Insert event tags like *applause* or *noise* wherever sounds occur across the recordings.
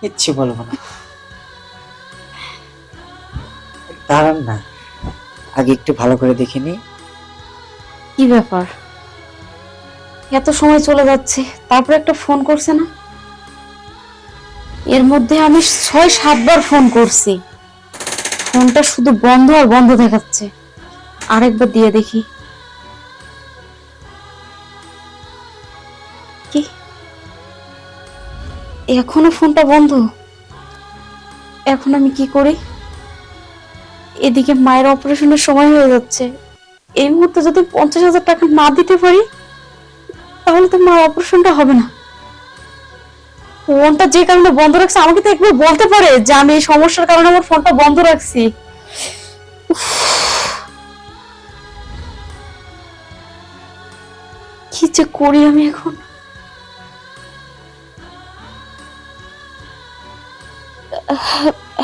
কিচ্ছু বলব না। দাঁড়ান না, আগে একটু ভালো করে দেখে নি কি ব্যাপার? এত সময় চলে যাচ্ছে, তারপর একটা ফোন করছে না? এর মধ্যে আমি ছয়, সাতবার ফোন করছি। ফোনটা শুধু বন্ধ আর বন্ধ দেখাচ্ছে। আরেকবার দিয়ে দেখি। এখনও ফোনটা বন্ধ? এখন আমি কি করি? এদিকে মায়ের অপারেশনের সময় হয়ে যাচ্ছে। এই মুহূর্তে যদি পঞ্চাশ হাজার টাকা না দিতে পারি, তাহলে তো মার অপারেশনটা হবে না। ফোনটা যে কারণে বন্ধ রাখছে, আমাকে তো একবার বলতে পারে যে আমি এই সমস্যার কারণে আমার ফোনটা বন্ধ রাখছি। কি যে করি আমি এখন?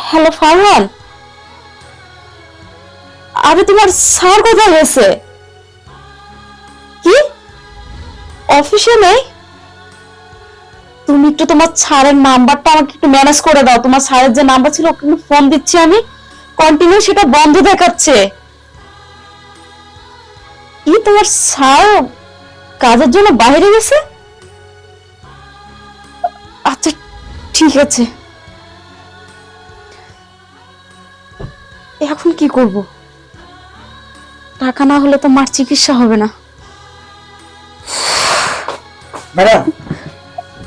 হ্যালো ফারহান আরে, তোমার স্যার কোথায় গেছে? কি? অফিসে নেই? তুমি একটু তোমার স্যারের নাম্বারটা আমাকে একটু ম্যানেজ করে দাও। তোমার স্যারের যে নাম্বার ছিল, ওকে ফোন দিচ্ছি আমি। কন্টিনিউ সেটা বন্ধ দেখাচ্ছে। কি তোমার স্যার কাজের জন্য বাইরে গেছে? আচ্ছা ঠিক আছে। কি করব? টাকা না হলে তো মার চিকিৎসা হবে না। ম্যাডাম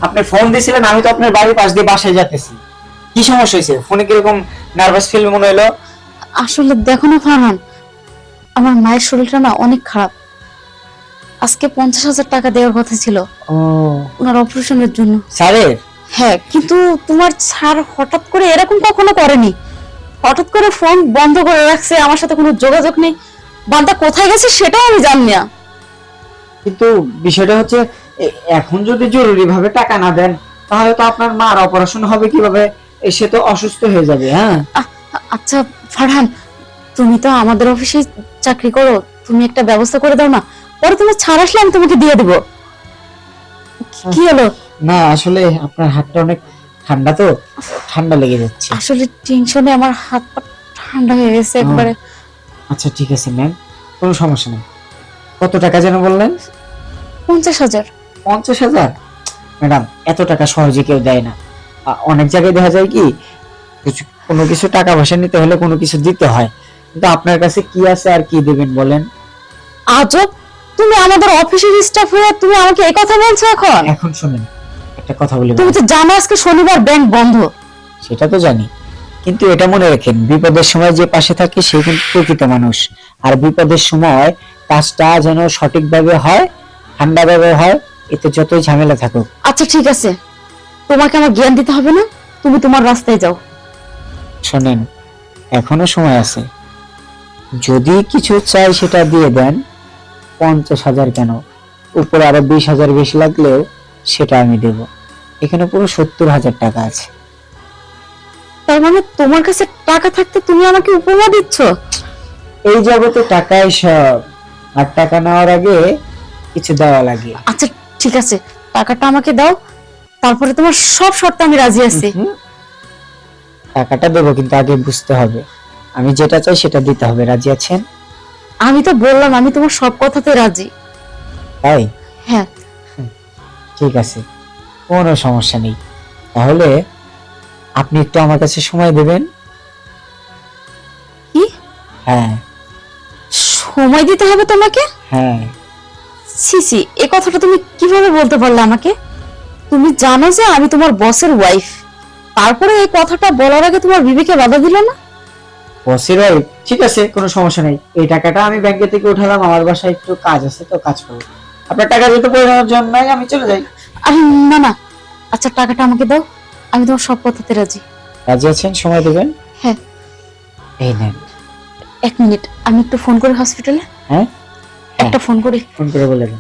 আপনি ফোন দিয়েছিলেন আমি তো আপনার বাড়ির পাশ দিয়ে বাসায় যেতেছি কি সমস্যা হয়েছে? ফোনে কীরকম নার্ভাস ফিল মনে হলো আসলে দেখো না ফারহান আমার মায়ের শরীরটা না অনেক খারাপ। আজকে পঞ্চাশ হাজার টাকা দেওয়ার কথা ছিল। ও। ওনার অপারেশনের জন্য। স্যারের? হ্যাঁ কিন্তু তোমার স্যার হঠাৎ করে এরকম কখনো করেনি? হঠাৎ করে ফোন বন্ধ করে রাখছে আমার সাথে কোনো যোগাযোগ নেই। বান্দা কোথায় গেছে সেটাও আমি জানি না। কিন্তু বিষয়টা হচ্ছে এখন যদি জরুরি ভাবে টাকা না দেন তাহলে তো আপনার মার অপারেশন হবে কীভাবে? সে তো অসুস্থ হয়ে যাবে হ্যাঁ? আচ্ছা ফারহান তুমি তো আমাদের অফিসে চাকরি করো তুমি একটা ব্যবস্থা করে দাও না। পরে তুমি ছাড় আসলে আমি তোমাকে দিয়ে দেবো। কি হলো? না আসলে আপনার হাতটা অনেক ঠান্ডা তো? ঠান্ডা লেগে যাচ্ছে। আসলে টেনশনে আমার হাত পা ঠান্ডা হয়ে গেছে একবারে। আচ্ছা ঠিক আছে ম্যাম কোনো সমস্যা নেই। কত টাকা যেন বললেন? পঞ্চাশ হাজার। পঞ্চাশ হাজার? ম্যাডাম এত টাকা সহজে কেউ দেয় না। অনেক জায়গায় দেখা যায় কি কিছু কোনো কিছু টাকা পয়সা নিতে হলে কোনো কিছু দিতে হয়। কিন্তু আপনার কাছে কি আছে আর কি দেবেন বলেন? আজব! তুমি আমাদের অফিসের স্টাফ হয়ে তুমি আমাকে এই কথা বলছো এখন? এখন শুনেন একটা কথা বলি তুমি তো জানো আজকে শনিবার ব্যাংক বন্ধ। সেটা তো জানি। কিন্তু এটা মনে রাখেন বিপদের সময় যে পাশে থাকে সে কিন্তু প্রকৃত মানুষ। আর বিপদের সময় কাজটা যেন সঠিকভাবে হয় ঠান্ডাভাবে হয় এতে যতই ঝামেলা থাকুক। আচ্ছা ঠিক আছে। তোমাকে আমার জ্ঞান দিতে হবে না? তুমি তোমার রাস্তায় যাও। শোনেন এখনও সময় আছে। যদি কিছু চাই সেটা দিয়ে দেন পঞ্চাশ হাজার কেন? উপরে আরও বিশ হাজার বেশি লাগলেও সেটা আমি দেব। এখানে পুরো সত্তর হাজার টাকা আছে। তার মানে তোমার কাছে টাকা থাকতে তুমি আমাকে উপমা দিচ্ছ? এই জগতে টাকাই সব। আর টাকা নেওয়ার আগে কিছু দেওয়া লাগে। আচ্ছা ঠিক আছে। টাকাটা আমাকে দাও। তারপরে তোমার সব শর্তে আমি রাজি আছি। টাকাটা দেবো কিন্তু আগে বুঝতে হবে। আমি যেটা চাই সেটা দিতে হবে। রাজি আছেন? আমি তো বললাম আমি তোমার সব কথাতে রাজি। তাই? হ্যাঁ। ঠিক আছে কোনো সমস্যা নেই। তাহলে আপনি একটু আমার কাছে সময় দেবেন? কি? হ্যাঁ। সময় দিতে হবে তোমাকে? হ্যাঁ। ছি ছি এ কথাটা তুমি কীভাবে বলতে পারলে আমাকে? তুমি জানো যে আমি তোমার বসের ওয়াইফ তারপরে এই কথাটা বলার আগে তোমার বিবেকে বাধা দিল না? বসের ভাই ঠিক আছে কোনো সমস্যা নেই। এই টাকাটা আমি ব্যাংকে থেকে উঠালাম আমার বাসায় একটু কাজ আছে তো কাজ করব। আপনার টাকা পরিমাণের জন্য নয়, আমি চলে যাই। আরে না না। আচ্ছা টাকাটা আমাকে দাও। আমি তোমার সব কথাতে রাজি। রাজি আছেন? সময় দেবেন? হ্যাঁ। এই নেন। এক মিনিট আমি একটু ফোন করি হসপিটালে? হ্যাঁ? একটা ফোন করি। ফোন করে বলে দেন।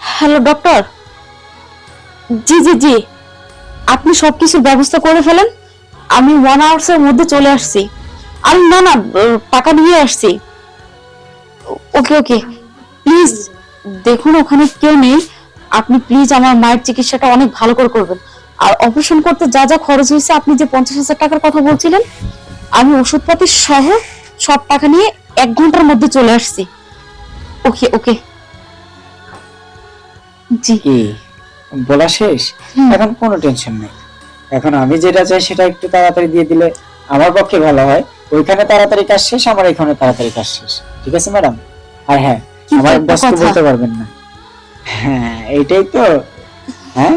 Hello doctor? জি জি জি। আপনি সবকিছুর ব্যবস্থা করে ফেলেন। আমি ওয়ান আওয়ার্সের মধ্যে চলে আসছি। আরে না না টাকা নিয়ে আসছি। ওকে ওকে প্লিজ দেখুন ওখানে কেউ নেই। আপনি প্লিজ আমার মায়ের চিকিৎসাটা অনেক ভালো করে করবেন। আর অপারেশন করতে যা যা খরচ হয়েছে আপনি যে পঞ্চাশ হাজার টাকার কথা বলছিলেন আমি ওষুধপাতি সহ সব টাকা নিয়ে এক ঘণ্টার মধ্যে চলে আসছি। ওকে ওকে। জি। বলা শেষ? এখন কোনো টেনশন নেই। এখন আমি যেটা চাই সেটা একটু তাড়াতাড়ি দিয়ে দিলে আমার পক্ষে ভালো হয়। ওইখানে তাড়াতাড়ি কাজ শেষ আমার এখানে তাড়াতাড়ি কাজ শেষ। ঠিক আছে ম্যাডাম? আর হ্যাঁ আমার বসকে বলতে পারবেন না। হ্যাঁ এইটাই তো। হ্যাঁ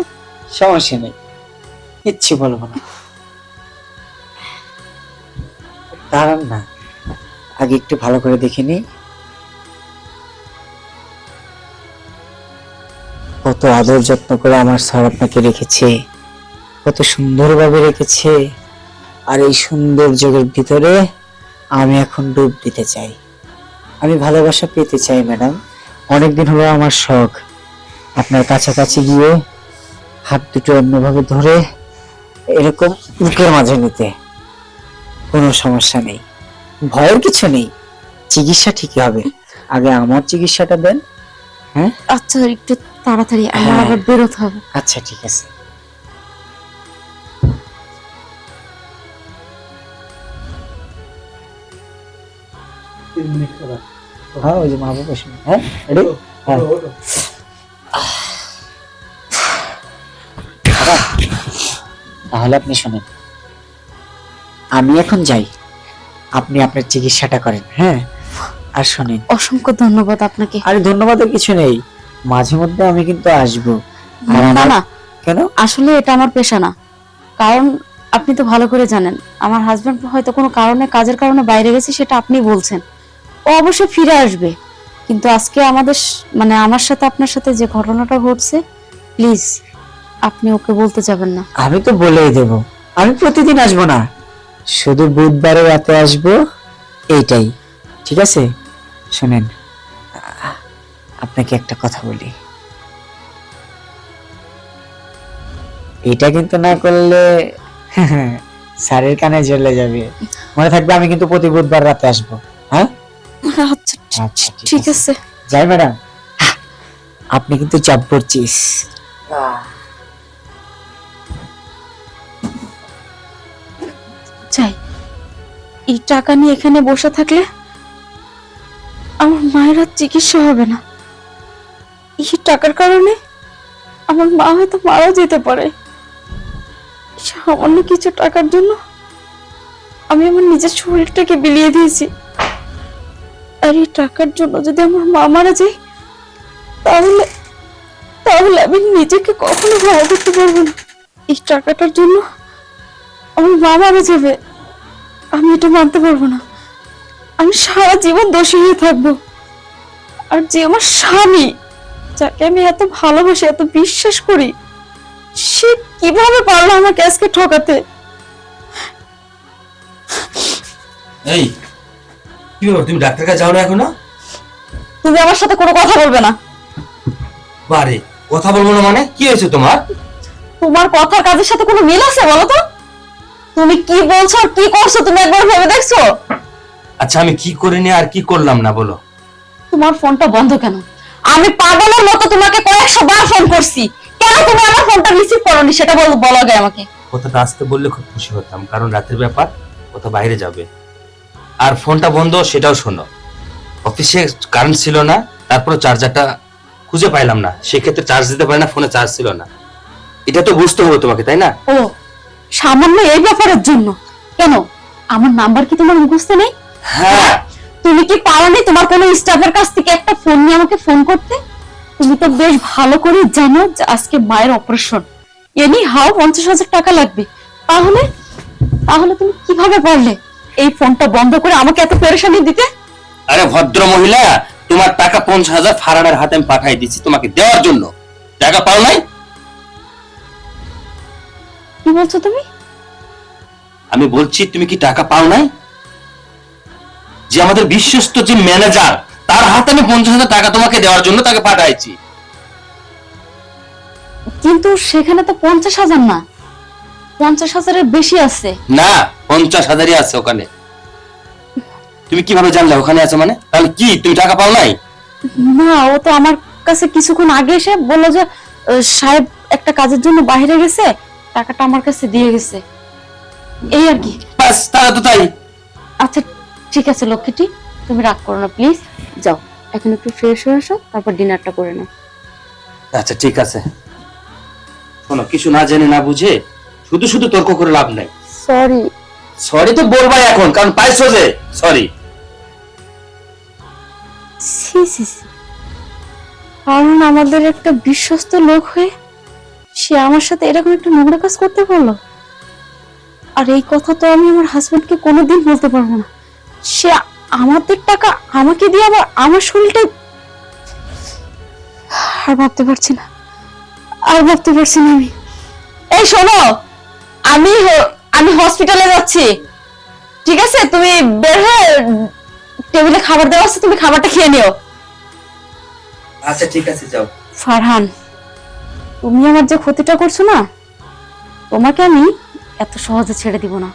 সমস্যা নেই। ইচ্ছে বলব না। দাঁড়ান না আগে একটু ভালো করে দেখে নিই। কত আদর যত্ন করে আমার স্যার আপনাকে রেখেছে কত সুন্দরভাবে রেখেছে। আর এই সুন্দর যুগের ভিতরে আমি এখন ডুব দিতে চাই। আমি ভালোবাসা পেতে চাই ম্যাডাম। অনেকদিন হলো আমার শখ। আপনার কাছাকাছি গিয়ে হাত দুটো অন্যভাবে ধরে এরকম বুকের মাঝে নিতে কোনো সমস্যা নেই। ভয়ের কিছু নেই। চিকিৎসা ঠিকই হবে। আগে আমার চিকিৎসাটা দেন হ্যাঁ? আচ্ছা একটু তাড়াতাড়ি আমার হ্যাঁ। আবার বেরোতে হবে। আচ্ছা ঠিক আছে। হ্যাঁ ওই যে মা বাবা হ্যাঁ ready? হ্যাঁ। তাহলে আপনি শোনেন। আমি এখন যাই। আপনি আপনার চিকিৎসাটা করেন হ্যাঁ? আর শোনেন। অসংখ্য ধন্যবাদ আপনাকে। আরে ধন্যবাদের কিছু নেই। মাঝে মধ্যে আমি কিন্তু আসব। না না কেন? আসলে এটা আমার পেশা না। কারণ আপনি তো ভালো করে জানেন আমার হাজবেন্ড হয়তো কোনো কারণে কাজের কারণে বাইরে গেছে সেটা আপনি বলছেন। ও অবশ্যই ফিরে আসবে। কিন্তু আজকে আমাদের মানে আমার সাথে আপনার সাথে যে ঘটনাটা ঘটছে, প্লিজ, আপনি ওকে বলতে যাবেন না। আমি তো বলেই দেব। আমি প্রতিদিন আসব না। শুধু বুধবারে রাতে আসব, এইটাই। ঠিক আছে? শুনেন আপনাকে একটা কথা বলি। এটা কিন্তু না করলে *laughs* স্যারের কানে জ্বলে যাবে। মনে থাকবে আমি কিন্তু প্রতি বুধবার রাতে আসব। আচ্ছা ঠিক আছে। যাই ম্যাডাম। আপনি কিন্তু চাপ পড়ছিস চাই এই টাকা নিয়ে এখানে বসে থাকলে আমার মায়ের আর চিকিৎসা হবে না। এই টাকার কারণে আমার মা হয়তো মারা যেতে পারে। সামান্য কিছু টাকার জন্য আমি আমার নিজের শরীরটাকে বিলিয়ে দিয়েছি। আর এই টাকার জন্য যদি আমার মা মারা যায়, তাহলে তাহলে আমি নিজেকে কখনো ভালো করতে পারব না। এই টাকাটার জন্য আমার মা মারা যাবে, আমি এটা মানতে পারব না। আমি সারা জীবন দোষী হয়ে থাকব। আর যে আমার স্বামী, যাকে আমি এত ভালোবাসি, এত বিশ্বাস করি, সে কীভাবে পারল আমাকে আজকে ঠকাতে? এই কি ব্যাপার তুমি ডাক্তার কাছে যাও না এখনও? তুমি আমার সাথে কোনো কথা বলবে না। বারে কথা বলব না মানে? কি হয়েছে তোমার? তোমার কথার কাজের সাথে কোনো মিল আছে বলো তো? তুমি কি বলছো আর কি করছ তুমি একবার ভেবে দেখছ? আচ্ছা আমি কি করিনি আর কি করলাম না বলো? তোমার ফোনটা বন্ধ কেন? আমি পাগলের মতো তোমাকে কয়েকশো বার ফোন করছি। কেন তুমি আমার ফোনটা রিসিভ করোনি সেটা বল বলো আগে আমাকে। কথাটা আসতে বললে খুব খুশি হতাম কারণ রাতের ব্যাপার কোথাও বাইরে যাবে। আর ফোনটা বন্ধ সেটাও শোনো অফিসে কারেন্ট ছিল না তারপরে চার্জারটা খুঁজে পাইলাম না। সেক্ষেত্রে চার্জ দিতে পারি না ফোনে চার্জ ছিল না। এটা তো বুঝতে হবে তোমাকে তাই না? ও সামান্য এই ব্যাপারের জন্য। কেন? আমার নাম্বার কি তোমার মুখস্থ নেই? হ্যাঁ। তুমি কি পারোনি তোমার কোনো স্টাফের কাছ থেকে একটা ফোন নিয়ে আমাকে ফোন করতে? তুমি তো বেশ ভালো করে জানো যে আজকে মায়ের অপারেশন এনি হাও পঞ্চাশ হাজার টাকা লাগবে। তাহলে? তাহলে তুমি কীভাবে পারলে? এই ফোনটা বন্ধ করে আমাকে এত পেরেশানি দিতে? আরে ভদ্র মহিলা তোমার টাকা পঞ্চাশ হাজার ফারানের হাতে আমি পাঠাই দিচ্ছি তোমাকে দেওয়ার জন্য। টাকা পাও নাই? কি বলছো তুমি? আমি বলছি তুমি কি টাকা পাও নাই? যে আমাদের বিশ্বস্ত যে ম্যানেজার তার হাতে আমি পঞ্চাশ হাজার টাকা তোমাকে দেওয়ার জন্য তাকে পাঠাইছি। কিন্তু সেখানে তো পঞ্চাশ হাজার না। পঞ্চাশ হাজারের বেশি আছে। না পঞ্চাশ হাজারই আছে ওখানে। তুমি কীভাবে জানলে ওখানে আছে মানে? তাহলে কি তুমি টাকা পাও নাই? না ও তো আমার কাছে কিছুক্ষণ আগে এসে বলল যে আহ, সাহেব একটা কাজের জন্য বাইরে গেছে টাকাটা আমার কাছে দিয়ে গেছে। এই আর কি। বাস তারা তো তাই। আচ্ছা ঠিক আছে লক্ষ্মীটি তুমি রাগ করো না প্লিজ। যাও এখন একটু ফ্রেশ হয়ে আসো তারপর ডিনারটা করে নাও। আচ্ছা ঠিক আছে। শোনো কিছু না জেনে না বুঝে শুধু শুধু তর্ক করে লাভ নাই। সরি সরি তো বলবাই এখন কারণ পাইছো যে সরি সি সি সি। কারণ আমাদের একটা বিশ্বস্ত লোক হয়ে সে আমার সাথে এরকম একটা নোংরা কাজ করতে পারল? আর এই কথা তো আমি আমার হাজবেন্ডকে কোনোদিন বলতে পারব না। সে আমাদের টাকা আমাকে দিয়ে আবার আমার শরীরটা আর ভাবতে পারছি না। আর ভাবতে পারছি না আমি। এই শোনো! আমি আমি হসপিটালে যাচ্ছি। ঠিক আছে? তুমি বের হয়ে টেবিলে খাবার দেওয়া আছে তুমি খাবারটা খেয়ে নিও। আচ্ছা ঠিক আছে যাও। ফারহান তুমি আমার যে ক্ষতিটা করছ না তোমাকে আমি এত সহজে ছেড়ে দিব না।